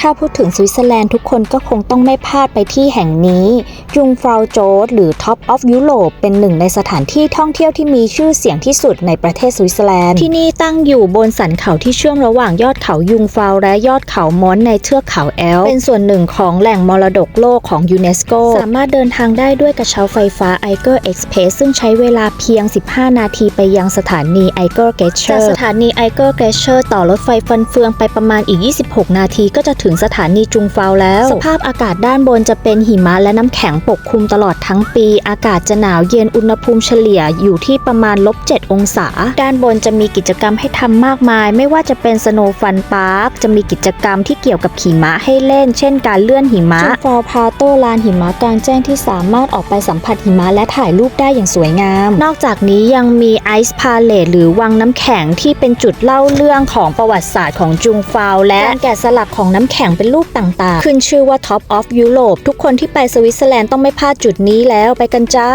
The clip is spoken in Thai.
ถ้าพูดถึงสวิตเซอร์แลนด์ทุกคนก็คงต้องไม่พลาดไปที่แห่งนี้จุงฟราวโจดหรือ Top of Europe เป็นหนึ่งในสถานที่ท่องเที่ยวที่มีชื่อเสียงที่สุดในประเทศสวิตเซอร์แลนด์ ที่นี่ตั้งอยู่บนสันเขาที่เชื่อมระหว่างยอดเขายุงฟราวและยอดเขามอนในเทือกเขาแอล เป็นส่วนหนึ่งของแหล่งมรดกโลกของยูเนสโกสามารถเดินทางได้ด้วยกระเช้าไฟฟ้า i อเกอร์เอ็กซ์เพสซึ่งใช้เวลาเพียง 15 นาทีไปยังสถานีไอเกอร์เกเชอร์จากสถานีไอเกอร์เกเชอร์ต่อรถไฟฟันเฟืองไปประมาณอีก 26 นาทีก็จะถึงสถานีจุงฟาวแล้ว สภาพอากาศด้านบนจะเป็นหิมะและน้ำแข็งปกคลุมตลอดทั้งปี อากาศจะหนาวเย็นอุณหภูมิเฉลี่ยอยู่ที่ประมาณลบ7องศา ด้านบนจะมีกิจกรรมให้ทำมากมาย ไม่ว่าจะเป็นสโนว์ฟันพาร์คจะมีกิจกรรมที่เกี่ยวกับหิมะให้เล่น เช่น การเลื่อนหิมะจุงฟาวพาโตลานหิมะกลางแจ้งที่สามารถออกไปสัมผัสหิมะและถ่ายรูปได้อย่างสวยงาม นอกจากนี้ยังมีไอซ์พาเลตหรือวังน้ำแข็งที่เป็นจุดเล่าเรื่องของประวัติศาสตร์ของจุงฟาวและการแกะสลักของน้ำแข็งแข่งเป็นรูปต่างๆ ขึ้นชื่อว่า Top of Europe ทุกคนที่ไปสวิตเซอร์แลนด์ต้องไม่พลาดจุดนี้แล้วไปกันจ้า